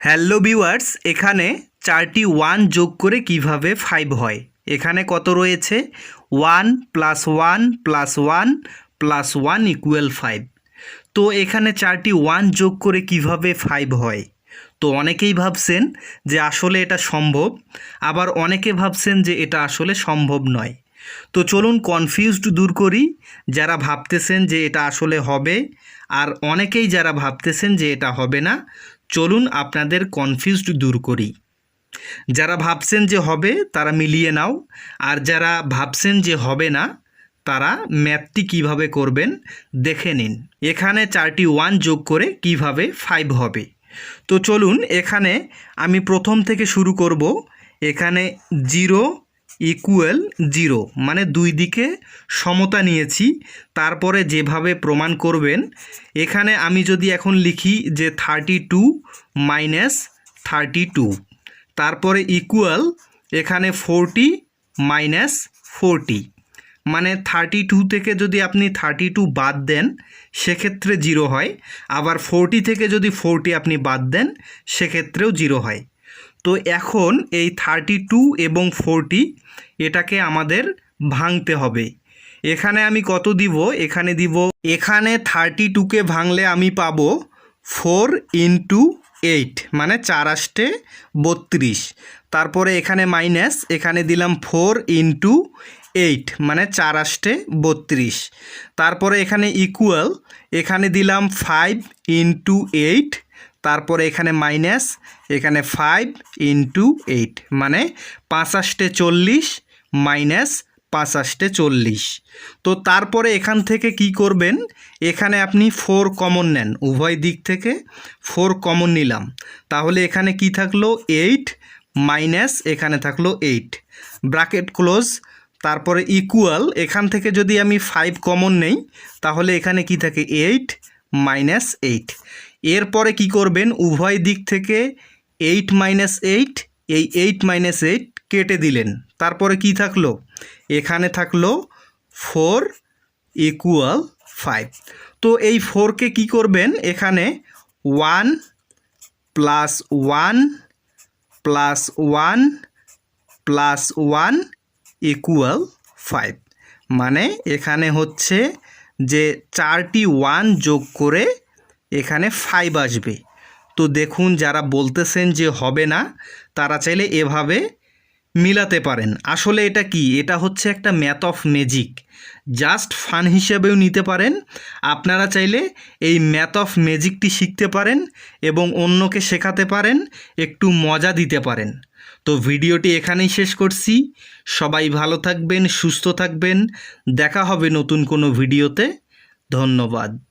Hello viewers, এখানে চারটি one যোগ করে কীভাবে ফাইভ হয়? এখানে কত রয়েছে? One plus one plus one plus one equal five তো এখানে চারটি ওয়ান যোগ করে কীভাবে ফাইভ হয়? তো অনেকেই ভাবছেন যে আসলে এটা সম্ভব, আবার অনেকে ভাবছেন যে এটা আসলে সম্ভব নয়। তো চলুন কনফিউজড দূর করি, যারা ভাবতেছেন যে এটা আসলে হবে, আর অনেকেই যারা ভাবতেছেন যে এটা হবে না চলুন আপনাদের কনফিউজড দূর করি। যারা ভাবছেন যে হবে, তারা মিলিয়ে নাও। আর যারা ভাবছেন যে হবে না, তারা ম্যাথটি কীভাবে করবেন, দেখে নিন। এখানে চারটি ওয়ান যোগ করে কীভাবে ফাইভ হবে। তো চলুন, এখানে আমি প্রথম থেকে শুরু করব। এখানে জিরো ইকুয়াল জিরো মানে দুই দিকে সমতা নিয়েছি, তারপরে যেভাবে প্রমাণ করবেন, এখানে আমি যদি এখন লিখি যে thirty two minus thirty two তারপরে ইকুয়াল এখানে ফোরটি মাইনাস ফোরটি মানে থার্টি টু থেকে যদি আপনি থার্টি টু বাদ দেন, সেক্ষেত্রে জিরো হয়, আবার ফোরটি থেকে যদি ফোরটি আপনি বাদ দেন, সেক্ষেত্রেও জিরো হয়। তো এখন এই থার্টি টু এবং ফোরটি এটাকে আমাদের ভাঙতে হবে। এখানে আমি কত দিব? এখানে দিব, এখানে থার্টি টুকে ভাঙলে আমি পাবো ফোর ইন্টু এইট মানে চার আষ্টে বত্রিশ। তারপরে এখানে মাইনাস এখানে দিলাম ফোর ইন্টু এইট মানে চার আষ্টে বত্রিশ। তারপরে এখানে ইকুয়াল এখানে দিলাম ফাইভ ইন্টু এইট তারপরে এখানে মাইনাস এখানে ফাইভ ইন্টু এইট মানে পাঁচাশটে চল্লিশ মাইনাস পাঁচাশটে চল্লিশ। তো তারপরে এখান থেকে কি করবেন? এখানে আপনি ফোর কমন নেন, উভয় দিক থেকে ফোর কমন নিলাম। তাহলে এখানে কি থাকল? এইট মাইনাস এখানে থাকল এইট ব্রাকেট ক্লোজ তারপরে ইকুয়াল এখান থেকে যদি আমি ফাইভ কমন নেই, তাহলে এখানে কি থাকে? এইট মাইনাস এইট এরপরে কি করবেন? উভয় দিক থেকে এইট মাইনাস এইট এই এইট মাইনাস এইট কেটে দিলেন। তারপরে কি থাকল? এখানে থাকল ফোর ইকুয়াল ফাইভ তো এই ফোরকে কি করবেন? এখানে one plus one plus one plus one equal five মানে এখানে হচ্ছে যে চারটি ওয়ান যোগ করে এখানে ফাইভ আসবে। তো দেখুন যারা বলতেছেন যে হবে না, তারা চাইলে এভাবে মিলাতে পারেন। আসলে এটা কি? এটা হচ্ছে একটা math of magic just fun হিসেবেও নিতে পারেন। আপনারা চাইলে এই ম্যাথ অফ ম্যাজিকটি শিখতে পারেন এবং অন্যকে শেখাতে পারেন, একটু মজা দিতে পারেন। তো ভিডিওটি এখানেই শেষ করছি। সবাই ভালো থাকবেন, সুস্থ থাকবেন। দেখা হবে নতুন কোনো ভিডিওতে। ধন্যবাদ।